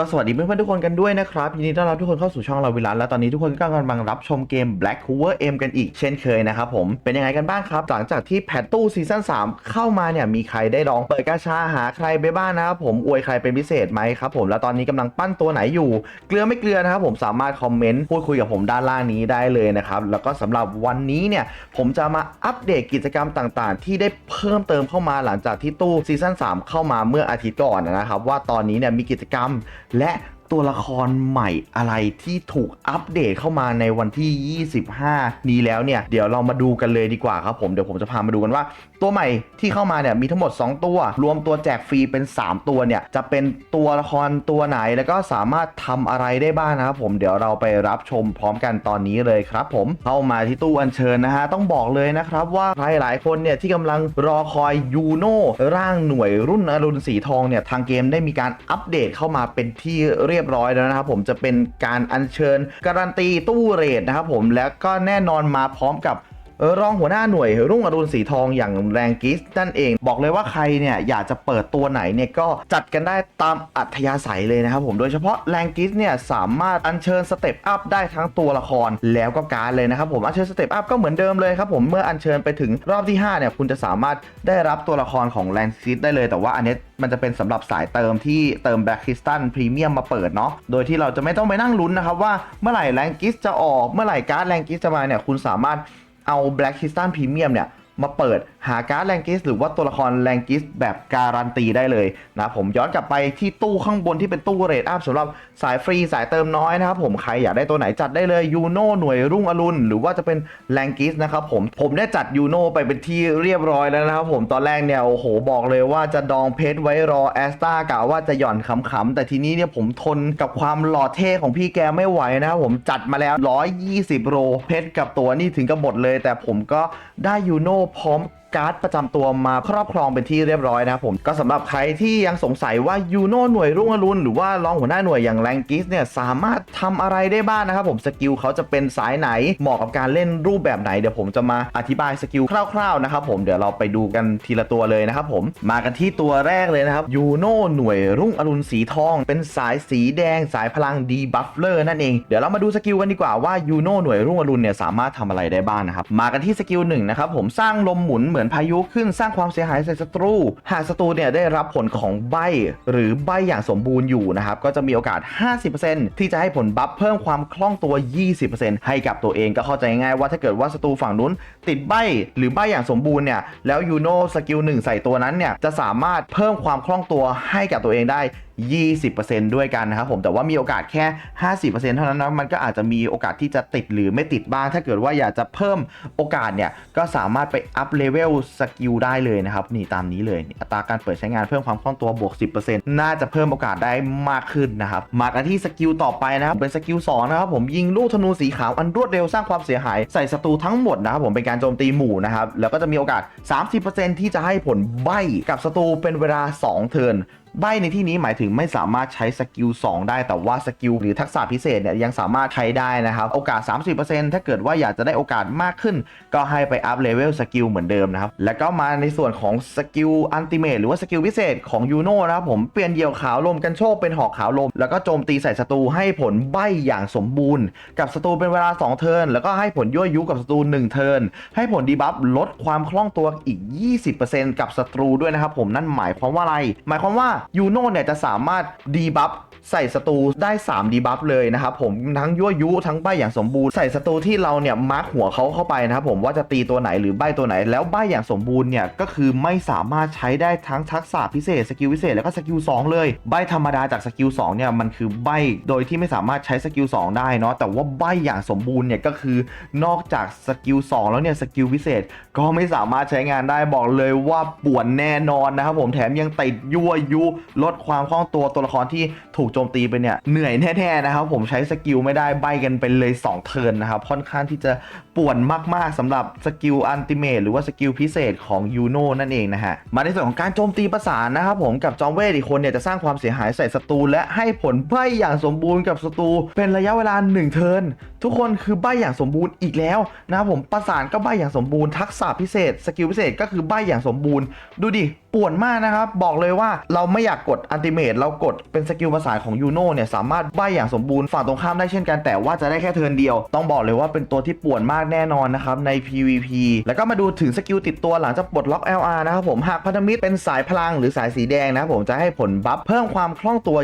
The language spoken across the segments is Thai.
ก็สวัสดีเพื่อนๆทุกคนกันด้วยนะครับยินดีต้อนรับทุกคนเข้าสู่ช่องเราวิลันและตอนนี้ทุกคนก็กำลังรับชมเกม Black Clover M กันอีกเช่นเคยนะครับผมเป็นยังไงกันบ้างครับ หลังจากที่แพทตู้ซีซั่น3 เข้ามาเนี่ยมีใครได้ลองเปิดกาชาหาใครไปบ้างนะครับผมอวยใครเป็นพิเศษไหมครับผมแล้วตอนนี้กำลังปั้นตัวไหนอยู่ เกลือไม่เกลือนะครับผมสามารถคอมเมนต์พูดคุยกับผมด้านล่างนี้ได้เลยนะครับแล้วก็สำหรับวันนี้เนี่ยผมจะมาอัปเดตกิจกรรมต่างๆ ที่ได้เพิ่มเติมเข้ามาหลังจากที่ตู้ซีซั่น3เข้ามาเมื่ออาทิตย์ก่อนนะครับว่าตอนนี้เนี่ยมีกิจกรรมและ ตัวละครใหม่อะไรที่ถูกอัปเดตเข้ามาในวันที่ 25 นี้แล้วเนี่ย เดี๋ยวเรามาดูกันเลยดีกว่าครับผม เดี๋ยวผมจะพามาดูกันว่า ตัวใหม่ที่เข้ามาเนี่ยมีทั้งหมด 2 ตัว รวมตัวแจกฟรีเป็น 3 ตัวเนี่ย จะเป็นตัวละครตัวไหนแล้วก็สามารถทำอะไรได้บ้างนะครับผมเดี๋ยวเราไปรับชมพร้อมกันตอนนี้เลยครับ ผมเข้ามาที่ตู้อัญเชิญนะฮะต้องบอกเลยนะครับว่าใครหลายคนเนี่ยที่กำลังรอคอยยูโน่ร่างหน่วยรุ่นอรุณสีทองเนี่ยทางเกมได้มีการอัปเดตเข้ามาเป็นที่เรียียบร้อยแล้วนะครับผมจะเป็นการอัญเชิญการันตีตู้เรทนะครับผมแล้วก็แน่นอนมาพร้อมกับ รองหัวหน้าหน่วยรุ่งอรุณสีทองอย่างแรงกิสนั่นเอง บอกเลยว่าใครเนี่ยอยากจะเปิดตัวไหนเนี่ยก็จัดกันได้ตามอัธยาศัยเลยนะครับผมโดยเฉพาะแรงกิสเนี่ยสามารถอัญเชิญสเต็ปอัพได้ทั้งตัวละครแล้วก็การดเลยนะครับผมอัญเชิญสเต็ปอัพก็เหมือนเดิมเลยครับผมเมื่ออัญเชิญไปถึงรอบที่5เนี่ยคุณจะสามารถได้รับตัวละครของแรงกิสได้เลยแต่ว่าอันนี้มันจะเป็นสำหรับสายเติมที่เติมแบ็คคริสตัลพรีเมียมมาเปิดเนาะโดยที่เราจะไม่ต้องไปนั่งลุ้นนะครับว่าเมื่อไหร่แรงกิสจะออกเมื่อไหร่การ์ดแรงกิสจะมาเนี่ยคุณสามารถ เอา Black Crystal Premium เนี่ย มาเปิดหาการ์ดแรงกิสหรือว่าตัวละครแรงกิสแบบการันตีได้เลยนะผมย้อนกลับไปที่ตู้ข้างบนที่เป็นตู้เรทอัพสำหรับสายฟรีสายเติมน้อยนะครับผมใครอยากได้ตัวไหนจัดได้เลยยูโน่หน่วยรุ่งอรุณหรือว่าจะเป็นแรงกิสนะครับผมผมได้จัดยูโน่ไปเป็นที่เรียบร้อยแล้วนะครับผมตอนแรกเนี่ยโอ้โหบอกเลยว่าจะดองเพชรไว้รอแอสตากะว่าจะหย่อนขำๆแต่ทีนี้เนี่ยผมทนกับความหล่อเท่ของพี่แกไม่ไหวนะครับผมจัดมาแล้ว 120 โรเพชรกับตัวนี่ถึงกับหมดเลย แต่ผมก็ได้ยูโน่พร้อม การ์ดประจำตัวมาครอบครองเป็นที่เรียบร้อยนะครับผมก็สำหรับใครที่ยังสงสัยว่ายูโน่หน่วยรุ่งอรุณหรือว่ารองหัวหน้าหน่วยอย่างแรงกิสเนี่ยสามารถทำอะไรได้บ้างนะครับผมสกิลเขาจะเป็นสายไหนเหมาะกับการเล่นรูปแบบไหนเดี๋ยวผมจะมาอธิบายสกิลคร่าวๆนะครับผมเดี๋ยวเราไปดูกันทีละตัวเลยนะครับผมมากันที่ตัวแรกเลยนะครับยูโน่หน่วยรุ่งอรุณสีทอง เป็นสายสีแดงสายพลังดีบัฟเลอร์นั่นเองเดี๋ยวเรามาดูสกิลกันดีกว่าว่ายูโน่หน่วยรุ่งอรุณเนี่ยสามารถทำอะไรได้บ้างนะครับมากันที่สกิลหนึ่งนะครับผมสร้างลมหมุนเหมือนพายุขึ้นสร้างความเสียหายใส่ศัตรู หากศัตรูเนี่ยได้รับผลของใบ หรือใบอย่างสมบูรณ์อยู่นะครับ ก็จะมีโอกาส 50%ที่จะให้ผลบัฟเพิ่มความคล่องตัว 20%ให้กับตัวเองก็เข้าใจง่ายว่าถ้าเกิดว่าศัตรูฝั่งนู้นติดใบหรือใบอย่างสมบูรณ์เนี่ยแล้วยูโน่สกิลหนึ่งใส่ตัวนั้นเนี่ยจะสามารถเพิ่มความคล่องตัวให้กับตัวเองได้ 20%ด้วยกันนะครับผมแต่ว่ามีโอกาสแค่ 50%เท่านั้นนะมันก็อาจจะมีโอกาสที่จะติดหรือไม่ติดบ้าง ถ้าเกิดว่าอยากจะเพิ่มโอกาสเนี่ยก็สามารถไปอัพเลเวลสกิลได้เลยนะครับนี่ตามนี้เลยอัตราการเปิดใช้งานเพิ่มความคล่องตัวบวก 10%น่าจะเพิ่มโอกาสได้มากขึ้นนะครับมากันที่สกิลต่อไปนะครับเป็นสกิล2นะครับผมยิงลูกธนูสีขาวอันรวดเร็วสร้างความเสียหายใส่ศัตรูทั้งหมดนะครับผมเป็นการโจมตีหมู่นะครับแล้วก็จะมีโอกาส 30%ที่จะให้ผลใบกับศัตรูเป็นเวลา 2 เทิร์น ใบในที่นี้หมายถึงไม่สามารถใช้สกิล2ได้แต่ว่าสกิลหรือทักษะพิเศษเนี่ยยังสามารถใช้ได้นะครับ โอกาส 30%ถ้าเกิดว่าอยากจะได้โอกาสมากขึ้น ก็ให้ไปอัพเลเวลสกิลเหมือนเดิมนะครับ แล้วก็มาในส่วนของสกิลอันติเมทหรือว่าสกิลพิเศษของยูโน่นะครับผมเปลี่ยนเหยี่ยวขาวลมกันโชคเป็นหอกขาวลม แล้วก็โจมตีใส่ศัตรูให้ผลใบอย่างสมบูรณ์ กับศัตรูเป็นเวลา 2 เทิร์นแล้วก็ให้ผลยั่วยุกับศัตรู1เทิร์นให้ผลดีบัฟลดความคล่องตัวอีก 20%กับศัตรูด้วยนะครับผมนั่นหมายความว่าอะไร หมายความว่ายูโน่เนี่ยจะสามารถดีบัฟ ใส่ศัตรูได้ 3 ดีบัฟเลยนะครับผมทั้งยั่วยุทั้งใบอย่างสมบูรณ์ใส่ศัตรูที่เราเนี่ยมาร์คหัวเขาเข้าไปนะครับผมว่าจะตีตัวไหนหรือใบตัวไหน แล้วใบอย่างสมบูรณ์เนี่ยก็คือไม่สามารถใช้ได้ทั้งทักษะพิเศษสกิลพิเศษแล้วก็สกิล2เลยใบธรรมดาจากสกิล2เนี่ยมันคือใบโดยที่ไม่สามารถใช้สกิล2ได้เนาะแต่ว่าใบอย่างสมบูรณ์เนี่ยก็คือนอกจากสกิล2แล้วเนี่ยสกิลพิเศษก็ไม่สามารถใช้งานได้บอกเลยว่าป่วนแน่นอนนะครับผมแถมยังติดยั่วยุลดความคล่องตัวตัวละครที่ถูกโจมตีไปเนี่ยเหนื่อยแน่ๆนะครับผมใช้สกิลไม่ได้ใบกันไปเลย 2 เทิร์นนะครับค่อนข้างที่จะป่วนมากๆสำหรับสกิลอันติเมทหรือว่าสกิลพิเศษของยูโน่นั่นเองนะฮะมาในส่วนของการโจมตีประสานนะครับผมกับจอมเวทอีกคนเนี่ยจะสร้างความเสียหายใส่ศัตรูและให้ผลใบอย่างสมบูรณ์กับศัตรูเป็นระยะเวลา 1 เทิร์นทุกคนคือใบอย่างสมบูรณ์อีกแล้วนะครับผมประสานก็ใบอย่างสมบูรณ์ทักษะพิเศษ สกิลพิเศษก็คือใบอย่างสมบูรณ์ดูดิป่วนมากนะครับ บอกเลยว่าเราไม่อยากกดอันติเมตเรากดเป็นสกิลประสาของยูโน่เนี่ยสามารถใบอย่างสมบูรณ์ฝั่งตรงข้ามได้เช่นกันแต่ว่าจะได้แค่เทิร์นเดียว ต้องบอกเลยว่าเป็นตัวที่ป่วนมากแน่นอนนะครับใน PVP แล้วก็มาดูถึงสกิลติดตัวหลังจากปลดล็อก LR นะครับผมหากพันธมิตรเป็นสายพลังหรือสายสีแดงนะครับผมจะให้ผลบัฟเพิ่มความคล่องตัว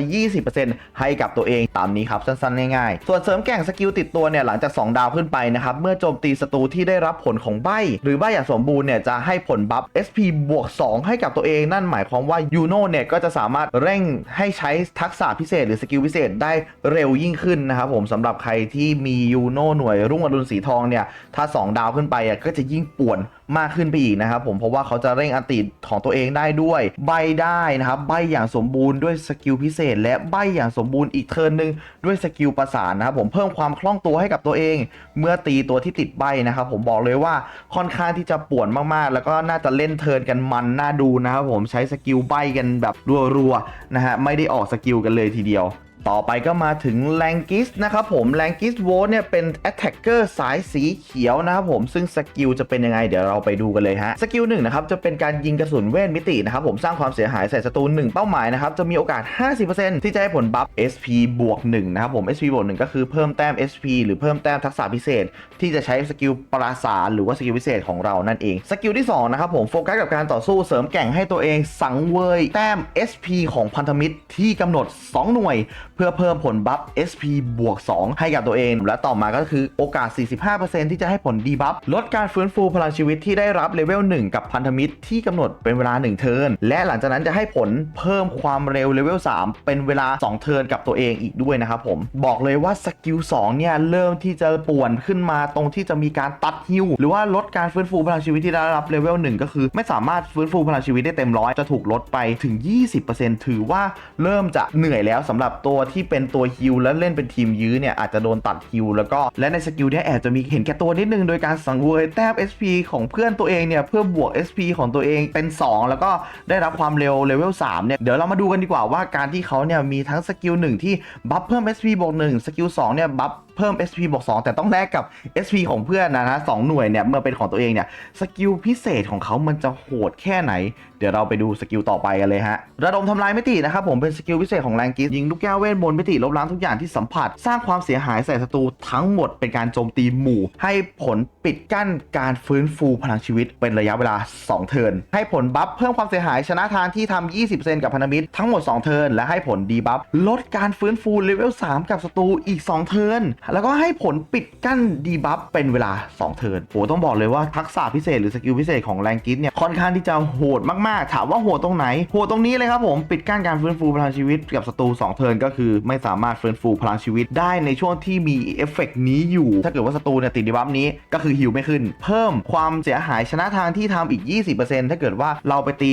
20%ให้กับตัวเองตามนี้ครับสั้นๆง่ายๆส่วนเสริมแก่งสกิลติดตัวเนี่ยหลังจาก 2 ดาวขึ้นไปนะครับเมื่อโจมตีศัตรูที่ได้รับผลของใบหรือใบอย่างสมบูรณ์เนี่ยจะให้ผลบัฟ SP บวก2ให้กับตัวเองนั่นหมายความว่ายูโน่เนี่ยก็จะสามารถเร่งให้ใช้ทักษะพิเศษหรือสกิลพิเศษได้เร็วยิ่งขึ้นนะครับผมสำหรับใครที่มียูโน่หน่วยรุ่งอรุณสีทองเนี่ยถ้า 2 ดาวขึ้นไปอะก็จะยิ่งป่วนมากขึ้นไปอีกนะครับผมเพราะว่าเขาจะเร่งอันติของตัวเองได้ด้วย ใบได้นะครับใบอย่างสมบูรณ์ด้วยสกิลพิเศษ และใบอย่างสมบูรณ์อีกเทิร์นหนึ่งด้วยสกิลประสานนะครับผมเพิ่มความคล่องตัวให้กับตัวเอง เมื่อตีตัวที่ติดใบนะครับผมบอกเลยว่าค่อนข้างที่จะป่วนมากๆ แล้วก็น่าจะเล่นเทิร์นกันมันน่าดูนะครับผมใช้สกิลใบกันแบบรัวๆนะฮะไม่ได้ออกสกิลกันเลยทีเดียว ต่อไปก็มาถึงแรงกิสนะครับผมแรงกิสโวเนี่ยเป็น Attacker สายสีเขียวนะครับผมซึ่งสกิลจะเป็นยังไงเดี๋ยวเราไปดูกันเลยฮะสกิลหนึ่งนะครับจะเป็นการยิงกระสุนเวทมิตินะครับผมสร้างความเสียหายใส่ศัตรูหนึ่งเป้าหมายนะครับจะมีโอกาส 50%ที่จะให้ผลบัฟ SP บวก1นะครับผม SP บวก1ก็คือเพิ่มแต้ม SP หรือเพิ่มแต้มทักษะพิเศษ ที่จะใช้สกิลปราสาหรือว่าสกิลพิเศษของเรานั่นเองสกิลที่สองนะครับผมโฟกัสกับการต่อสู้เสริมแก่งให้ตัวเองสังเวยแต้ม SP ของพันธมิตรที่กำหนด 2 หน่วยเพื่อเพิ่มผลบัฟ SP บวก 2 ให้กับตัวเอง และต่อมาก็คือโอกาส 45%ที่จะให้ผลดีบัฟลดการฟื้นฟูพลังชีวิตที่ได้รับเลเวล 1 กับพันธมิตรที่กำหนดเป็นเวลา 1 เทิร์นและหลังจากนั้นจะให้ผลเพิ่มความเร็วเลเวล 3 เป็นเวลา 2 เทิร์นกับตัวเองอีกด้วยนะครับผม บอกเลยว่าสกิล 2 เนี่ย เริ่มที่จะป่วนขึ้นมาตรงที่จะมีการตัดฮิวหรือว่าลดการฟื้นฟูพลังชีวิตที่ได้รับเลเวล 1 ก็คือ ไม่สามารถฟื้นฟูพลังชีวิตได้เต็มร้อยจะถูกลดไปถึง 20%ถือว่าเริ่มจะเหนื่อยแล้วสำหรับตัวที่เป็นตัวฮิลและเล่นเป็นทีมยื้อเนี่ยอาจจะโดนตัดฮิลแล้วก็และในสกิลเนี่ยแอบจะมีเห็นแก่ตัวนิดนึงโดยการสังเวยแต้ม SP ของเพื่อนตัวเองเนี่ยเพื่อบวก SP ของตัวเองเป็น 2 แล้วก็ได้รับความเร็วเลเวล3เนี่ยเดี๋ยวเรามาดูกันดีกว่าว่าการที่เขาเนี่ยมีทั้งสกิล1ที่บัฟเพิ่ม SP บวก1สกิล2เนี่ยบัฟ เพิ่ม SP บวก2แต่ต้องแลกกับ SP ของเพื่อนนะนะสองหน่วยเนี่ยเมื่อเป็นของตัวเองเนี่ยสกิลพิเศษของเขามันจะโหดแค่ไหน เดี๋ยวเราไปดูสกิลต่อไปกันเลยฮะระดมทำลายมิตินะครับผมเป็นสกิลพิเศษของแรงกิสยิงลูกแก้วเวทมนต์มิติลบล้างทุกอย่างที่สัมผัส สร้างความเสียหายใส่ศัตรูทั้งหมดเป็นการโจมตีหมู่ ให้ผลปิดกั้นการฟื้นฟูพลังชีวิต เป็นระยะเวลา 2 เทิร์นให้ผลบัฟเพิ่มความเสียหายชนะทางที่ทำ20%กับพันธมิตรทั้งหมด 2 เทิร์นและให้ผลดีบัฟลดการฟื้นฟูเลเวล3กับศัตรูอีก 2 เทิร์นแล้วก็ให้ผลปิดกั้นดีบัฟเป็นเวลา 2 เทิร์นโหต้องบอกเลยว่าทักษะพิเศษหรือสกิลพิเศษของแรงกิสเนี่ยค่อนข้างที่จะโหดมากๆ ถามว่าโหดตรงไหน โหดตรงนี้เลยครับผม ปิดกั้นการฟื้นฟูพลังชีวิตกับศัตรู2 เทิร์นก็คือไม่สามารถฟื้นฟูพลังชีวิตได้ในช่วงที่มีเอฟเฟกต์นี้อยู่ ถ้าเกิดว่าศัตรูเนี่ยติดดีบัฟนี้ก็คือฮิวไม่ขึ้น เพิ่มความเสียหายชนะทางที่ทำอีก 20%ถ้าเกิดว่าเราไปตี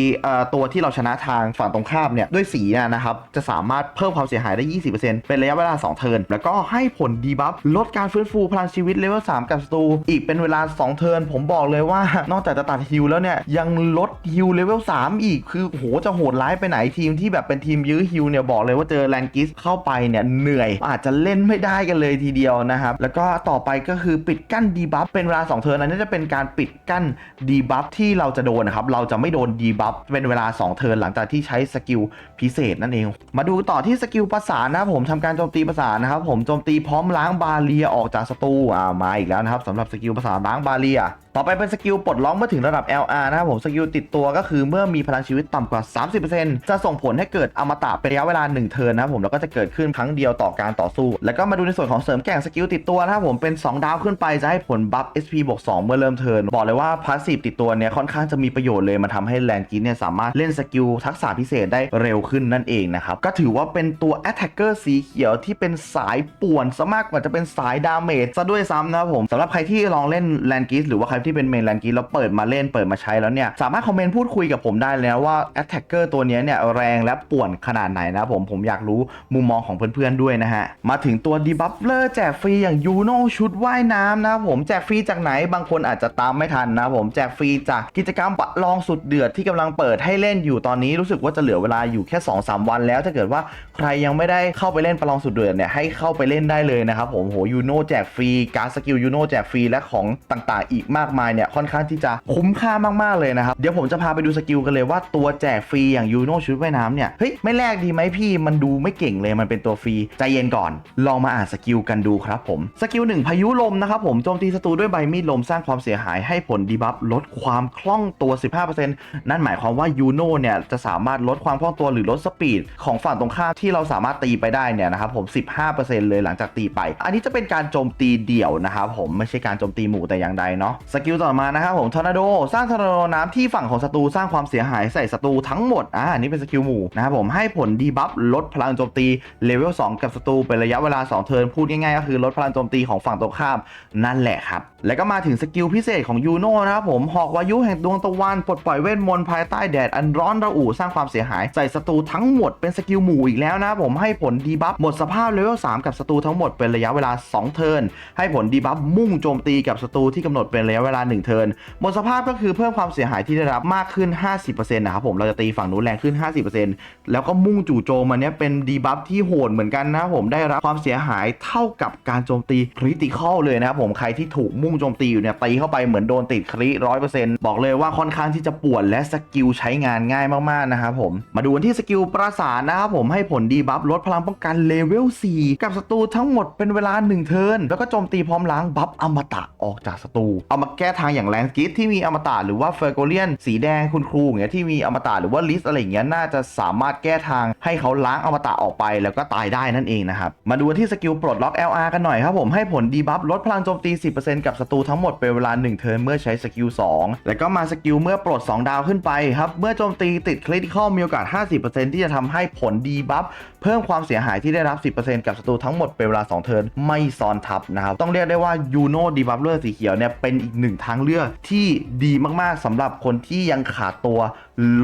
ตัวที่เราชนะทางฝั่งตรงข้ามเนี่ยด้วยสีนยนะครับจะสามารถเพิ่มความเสียหายได้ 20%เป็นระยะเวลา 2 เทิร์นแล้วก็ให้ผลดีบัฟลดการฟื้นฟูพลังชีวิตเลเวล3กับศัตรูอีกเป็นเวลา 2 เทิร์นผมบอกเลยว่านอกจากจะตัดฮิวแล้วเนี่ย ยังลดฮิวเลเวล3อีกคือโหจะโหดร้ายไปไหนทีมที่แบบเป็นทีมยื้อฮิวเนี่ยบอกเลยว่าเจอแลนกิสเข้าไปเนี่ยเหนื่อย อาจจะเล่นไม่ได้กันเลยทีเดียวนะครับ แล้วก็ต่อไปก็คือปิดกั้นดีบัฟเป็นเวลา 2 เทิร์นอันนี้จะเป็นการปิดกั้นดีบัฟที่เราจะโดนนะครับเราจะไม่โดนดีบัฟเป็นเวลา 2 เทิร์นหลังจากที่ใช้สกิลพิเศษนั่นเอง มาดูต่อที่สกิลประสานนะผมทำการโจมตีประสานนะครับผมโจมตีพร้อมล้างางบาเรียออกจากศัตรูอ่ามาอีกแล้วนะครับสำหรับสกิลภาษาล้างบาเรียต่อไปเป็นสกิลปลดล็อกเมื่อถึงระดับ LR นะครับผมสกิลติดตัวก็คือเมื่อมีพลังชีวิตต่ำกว่า 30%จะส่งผลให้เกิดอมตะเป็นระยะเวลา 1 เทิร์นนะครับผมแล้วก็จะเกิดขึ้นครั้งเดียวต่อการต่อสู้ แล้วก็มาดูในส่วนของเสริมแก่งสกิลติดตัวนะครับผมเป็น 2 ดาวขึ้นไปจะให้ผลบัฟ SP บวก2เมื่อเริ่มเทิร์นบอกเลยว่าพาสซีฟติดตัวเนี่ยค่อนข้างจะมีประโยชน์เลยมันทำให้แลนกินเนี่ยสามารถเล่นสกิลทักษะพิเศษได้เร็วขึ้นนั่นเองนะครับก็ถือว่าเป็นตัว Attacker สีเขียวที่เป็นสายป่วนซะมากกว่าจะเป็นสายดาเมจซะด้วยซ้ำนะครับผมสำหรับใครที่ลองเล่นแลนกิสหรือว่าใครที่เป็นเมนแลนกีเราเปิดมาเล่นเปิดมาใช้แล้วเนี่ยสามารถคอมเมนต์พูดคุยกับผมได้เลยนะว่า Attacker ตัวนี้เนี่ยแรงและป่วนขนาดไหนนะผมผมอยากรู้มุมมองของเพื่อนๆด้วยนะฮะ มาถึงตัวดีบัฟเลอร์แจกฟรีอย่างยูโนชุดว่ายน้ำนะผมแจกฟรีจากไหนบางคนอาจจะตามไม่ทันนะผมแจกฟรีจากกิจกรรมประลองสุดเดือดที่กำลังเปิดให้เล่นอยู่ตอนนี้รู้สึกว่าจะเหลือเวลาอยู่แค่ 2-3 วันแล้วถ้าเกิดว่าใครยังไม่ได้เข้าไปเล่นประลองสุดเดือดเนี่ยให้เข้าไปเล่นได้เลยนะครับผมโหยูโนแจกฟรีการสกิลยูโนแจกฟรีและของต่างๆ อีกมากมายเนี่ยค่อนข้างที่จะคุ้มค่ามากๆเลยนะครับ เดี๋ยวผมจะพาไปดูสกิลกันเลยว่าตัวแจกฟรีอย่างยูโน่ชุดว่ายน้ำเนี่ยเฮ้ยไม่แลกดีไหมพี่มันดูไม่เก่งเลยมันเป็นตัวฟรีใจเย็นก่อน ลองมาอ่านสกิลกันดูครับผมสกิลหนึ่งพายุลมนะครับผมโจมตีศัตรูด้วยใบมีดลมสร้างความเสียหายให้ผลดีบัฟลดความคล่องตัว 15%นั่นหมายความว่ายูโน่เนี่ยจะสามารถลดความคล่องตัวหรือลดสปีดของฝั่งตรงข้ามที่เราสามารถตีไปได้เนี่ยนะครับผม 15%เลยหลังจากตีไป อันนี้จะเป็นการโจมตีเดี่ยวนะครับผมไม่ใช่การโจมตีหมู่แต่อย่างใดเนาะสกิลต่อมานะครับผมทอร์นาโดสร้างทอร์นาโดน้ำที่ฝั่งของศัตรูสร้างความเสียหายใส่ศัตรูทั้งหมดอ่านนี้เป็นสกิลหมู่นะครับผมให้ผลดีบัฟลดพลังโจมตีเลเวล2กับศัตรูเป็นระยะเวลา 2 เทิร์นพูดง่ายๆก็คือลดพลังโจมตีของฝั่งตรงข้ามนั่นแหละครับแล้วก็มาถึงสกิลพิเศษของยูโน่นะครับผมหอกวายุแห่งดวงตะวันปลดปล่อยเวทมนต์ภายใต้แดดอันร้อนระอุสร้างความเสียหายใส่ศัตรูทั้งหมดเป็นสกิลหมู่อีกแล้วนะครับผมให้ผลดีบัฟหมดสภาพเลเวล3กับศัตรูทั้งหมดเป็นระยะเวลา 2 เทิร์นให้ผลดีบัฟมุ่งโจมตีกับศัตรูที่กำหนดเป็นระยะเวลาลา 1 เทิร์นหมดสภาพก็คือเพิ่มความเสียหายที่ได้รับมากขึ้น 50%นะครับผมเราจะตีฝั่งนู้นแรงขึ้น 50%แล้วก็มุ่งจู่โจมมันเนี้ยเป็นดีบัฟที่โหดเหมือนกันนะผมได้รับความเสียหายเท่ากับการโจมตีคริติคอลเลยนะครับผมใครที่ถูกมุ่งโจมตีอยู่เนี่ยตีเข้าไปเหมือนโดนติดคริร้อยเปอร์เซ็นต์บอกเลยว่าค่อนข้างที่จะปวดและสกิลใช้งานง่ายมากๆนะครับผมมาดูกันที่สกิลประสานนะครับผมให้ผลดีบัฟลดพลังป้องกันเลเวล4กับศัตรูทั้งหมดเป็นเวลา 1 เทิร์นแล้วก็โจมตีพร้อมล้างบัฟอมตะออกจากศัตรูเอามาแก้ทางอย่างแรงกิทที่มีอมตะหรือว่าเฟอร์โกเลียนสีแดงคุณครูอย่างเงี้ยที่มีอมตะหรือว่าลิสอะไรอย่างเงี้ยน่าจะสามารถแก้ทางให้เขาล้างอมตะออกไปแล้วก็ตายได้นั่นเองนะครับมาดูที่สกิลปลดล็อก LR กันหน่อยครับผมให้ผลดีบัฟลดพลังโจมตี 10%กับศัตรูทั้งหมดเป็นเวลา 1 เทิร์นเมื่อใช้สกิล2แล้วก็มาสกิลเมื่อปลด 2 ดาวขึ้นไปครับเมื่อโจมตีติดคริติคอลมีโอกาส 50%ที่จะทำให้ผลดีบัฟเพิ่มความเสียหายที่ได้รับ 10%กับศัตรูทั้งหมดเป็นเวลา 2 เทิร์นไม่ซ้อนทับนะครับต้องเรียกได้ว่ายูโนดีบัฟเลอร์สีเขียวเนี่ยเป็นอีกหนึ่งทางเลือกที่ดีมากๆสำหรับคนที่ยังขาดตัว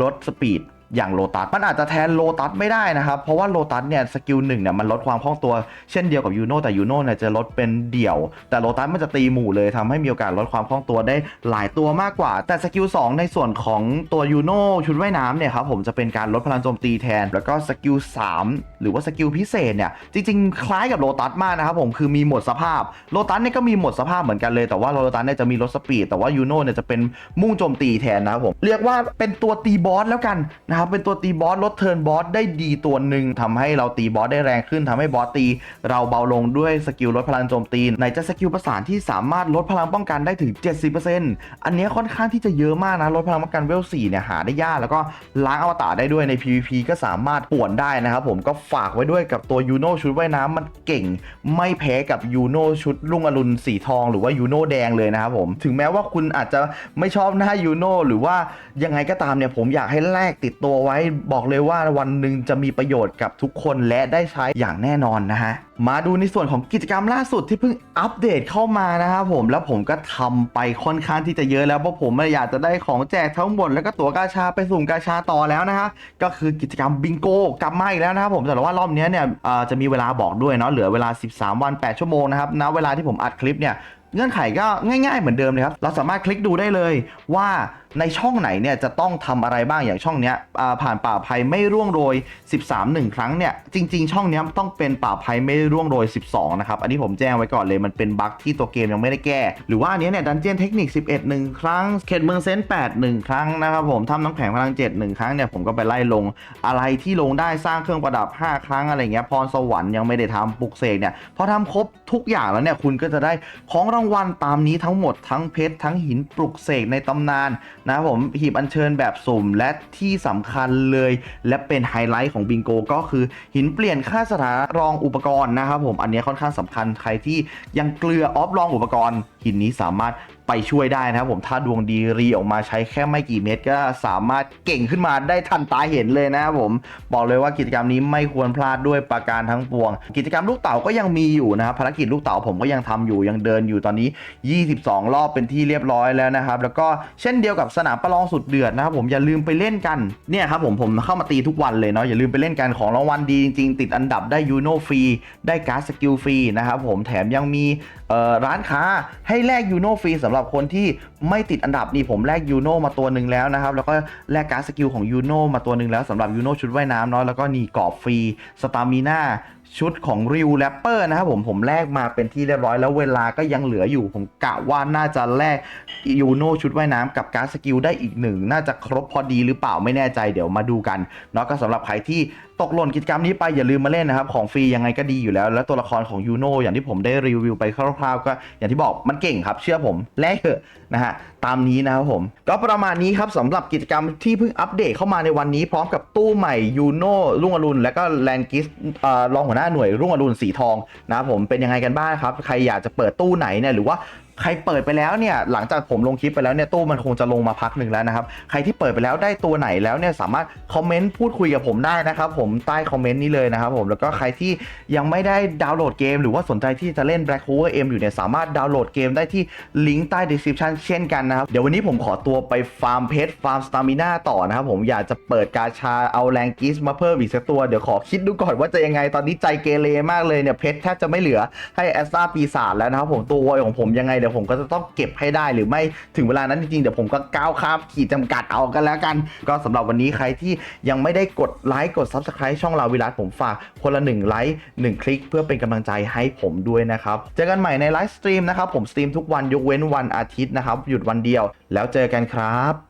ลดสปีด อย่างโลตัสมันอาจจะแทนโลตัสไม่ได้นะครับ เพราะว่าโลตัสเนี่ยสกิลหนึ่งเนี่ยมันลดความคล่องตัวเช่นเดียวกับยูโน่แต่ยูโน่เนี่ยจะลดเป็นเดี่ยว แต่โลตัสมันจะตีหมู่เลยทำให้มีโอกาสลดความคล่องตัวได้หลายตัวมากกว่า แต่สกิล2ในส่วนของตัวยูโน่ชุดว่ายน้ำเนี่ยครับผมจะเป็นการลดพลังโจมตีแทน แล้วก็สกิล3หรือว่าสกิลพิเศษเนี่ยจริงๆ คล้ายกับโลตัสมากนะครับผมคือมีหมดสภาพโลตัสเนี่ยก็มีหมดสภาพเหมือนกันเลยแต่ว่าโลตัสเนี่ยจะมีลดสปีดแต่ว่ายูโน่เนี่ยจะเป็นมุ่งโจมตีแทนนะครับผมเรียกว่าเป็นตัวตีบอสแล้วกันนะครับเป็นตัวตีบอสลดเทิร์นบอสได้ดีตัวหนึ่งทำให้เราตีบอสได้แรงขึ้นทำให้บอสตี เราเบาลงด้วยสกิลลดพลังโจมตีไหนจะสกิลประสานที่สามารถลดพลังป้องกันได้ถึง 70%อันเนี้ค่อนข้างที่จะเยอะมากนะลดพลังป้องกันเวล4เนี่ยหาได้ยากแล้วก็ล้างอวตารได้ด้วยใน PVP ก็สามารถป่วนได้นะครับผมก็ฝากไว้ด้วยกับตัวยูโนชุดว่ายน้ำมันเก่ง ไม่แพ้กับยูโนชุดลุ่งอรุณสีทอง หรือว่ายูโนแดงเลยนะครับผมถึงแม้ว่าคุณอาจจะไม่ชอบหน้ายูโนหรือว่ายังไงก็ตามเนี่ยผมอยากให้แลกติดตัวัวไว้บอกเลยว่าวันหนึ่งจะมีประโยชน์กับทุกคนและได้ใช้อย่างแน่นอนนะฮะ มาดูในส่วนของกิจกรรมล่าสุดที่เพิ่งอัปเดตเข้ามานะครับผมแล้วผมก็ทำไปค่อนข้างที่จะเยอะแล้วเพราะผมอยากจะได้ของแจกทั้งหมดแล้วก็ตั๋วกาชาไปสุ่มกาชาต่อแล้วนะฮะก็คือกิจกรรมบิงโกกลับมาอีกแล้วนะครับผมแต่ว่ารอบนี้เนี่ยจะมีเวลาบอกด้วยเนาะเหลือเวลา 13 วัน 8 ชั่วโมงนะครับณเวลาที่ผมอัดคลิปเนี่ยเงื่อนไขก็ง่าย ๆ เหมือนเดิมเลยครับเราสามารถคลิกดูได้เลยว่า ในช่องไหนเนี่ยจะต้องทำอะไรบ้างอย่างช่องเนี้ยผ่านป่าภัยไม่ร่วงโรย 13 1 ครั้งเนี่ยจริง ๆ ช่องเนี้ยต้องเป็นป่าภัยไม่ร่วงโรย 12 นะครับ อันนี้ผมแจ้งไว้ก่อนเลยมันเป็นบั๊กที่ตัวเกมยังไม่ได้แก้ หรือว่าอันเนี้ยเนี่ยดันเจียนเทคนิค 11 1 ครั้ง เขตเมืองเซนต์8 1 ครั้งนะครับผมทำน้ำแข็งพลัง 7 1 ครั้งเนี่ยผมก็ไปไล่ลงอะไรที่ลงได้สร้างเครื่องประดับ 5 ครั้งอะไรเงี้ยพรสวรรค์ยังไม่ได้ทำปลุกเสกเนี่ยพอทำครบทุกอย่างแล้วเนี่ยคุณก็จะได้ของรางวัลตามนี้ทั้งหมดทั้งเพชรทั้งหินปลุกเสกในตำนานนะครับผมหีบอัญเชิญแบบสุ่มและที่สำคัญเลย และเป็นไฮไลท์ของบิงโกก็คือหินเปลี่ยนค่าสถานรองอุปกรณ์นะครับผมอันนี้ค่อนข้างสำคัญใครที่ยังเกลือออฟรองอุปกรณ์ินนี้สามารถไปช่วยได้นะครับผมถ้าดวงดีรีออกมาใช้แค่ไม่กี่เม็ดก็สามารถเก่งขึ้นมาได้ทันตาเห็นเลยนะครับผมบอกเลยว่ากิจกรรมนี้ไม่ควรพลาดด้วยประการทั้งปวง กิจกรรมลูกเต๋าก็ยังมีอยู่นะครับภารกิจลูกเต๋าผมก็ยังทำอยู่ยังเดินอยู่ตอนนี้ 22 รอบเป็นที่เรียบร้อยแล้วนะครับแล้วก็เช่นเดียวกับสนามประลองสุดเดือดนะครับผมอย่าลืมไปเล่นกันเนี่ยครับผมผมเข้ามาตีทุกวันเลยเนาะอย่าลืมไปเล่นกันของรางวัลดีจริงๆ ติดอันดับได้ยูโนฟรีได้การ์ดสกิลฟรีนะครับผมแถมยังมีร้านค้าให้ให้แลกยูโนฟรีสำหรับคนที่ไม่ติดอันดับนี่ผมแลกยูโนมาตัวหนึ่งแล้วนะครับ แล้วก็แลกการ์ดสกิลของยูโนมาตัวหนึ่งแล้วสำหรับยูโนชุดว่ายน้ำเนาะแล้วก็นี่กรอบฟรีสตามิน่า ชุดของริวแรปเปอร์นะครับผมผมแลกมาเป็นที่เรียบร้อยแล้วเวลาก็ยังเหลืออยู่ ผมกะว่าน่าจะแลกยูโนชุดว่ายน้ำกับการ์ดสกิลได้อีกหนึ่ง น่าจะครบพอดีหรือเปล่าไม่แน่ใจเดี๋ยวมาดูกันเนาะก็สำหรับใครที่ตกหล่นกิจกรรมนี้ไปอย่าลืมมาเล่นนะครับของฟรียังไงก็ดีอยู่แล้ว แล้วตัวละครของยูโนอย่างที่ผมได้รีวิวไปคร่าวๆก็อย่างที่บอกมันเก่งครับเชื่อผมแลกเถอะนะฮะตามนี้นะครับผม ก็ประมาณนี้ครับสำหรับกิจกรรมที่เพิ่งอัปเดตเข้ามาในวันนี้พร้อมกับตู้ใหม่ยูโน่รุ่งอรุณและก็แลนกิสรองหัวหน้าหน่วยรุ่งอรุณสีทองนะครับผมเป็นยังไงกันบ้างครับ ใครอยากจะเปิดตู้ไหนเนี่ยหรือว่า ใครเปิดไปแล้วเนี่ยหลังจากผมลงคลิปไปแล้วเนี่ยตู้มันคงจะลงมาพักหนึ่งแล้วนะครับ ใครที่เปิดไปแล้วได้ตัวไหนแล้วเนี่ยสามารถคอมเมนต์พูดคุยกับผมได้นะครับผมใต้คอมเมนต์นี้เลยนะครับผมแล้วก็ใครที่ยังไม่ได้ดาวน์โหลดเกม หรือว่าสนใจที่จะเล่น Black Clover M อยู่เนี่ยสามารถดาวน์โหลดเกมได้ที่ลิงก์ใต้ description เช่นกันนะครับเดี๋ยววันนี้ผมขอตัวไปฟาร์มเพชรฟาร์มสตามิน่าต่อนะครับผมอยากจะเปิดกาชาเอาแรงกิสมาเพิ่มอีกสักตัวเดี๋ยวขอคิดดูก่อนว่าจะยังไงตอนนี้ใจเกเรมากเลยเนี่ยเพชรแทบจะไม่เหลือให้แอสตาปีศาจแล้วนะครับผมตัววอยของผมยังไงเดี๋ยวผมก็จะต้องเก็บให้ได้หรือไม่ถึงเวลานั้นจริงๆเดี๋ยวผมก็ก้าวข้ามขีดจำกัดเอากันแล้วกัน ก็สำหรับวันนี้ใครที่ยังไม่ได้กดไลค์กด Subscribe ช่องเราวิรัตผมฝากคนละ1ไลค์1คลิกเพื่อเป็นกำลังใจให้ผมด้วยนะครับเจอกันใหม่ในไลฟ์สตรีมนะครับผมสตรีมทุกวันยกเว้นวันอาทิตย์นะครับหยุดวันเดียว แล้วเจอกันครับ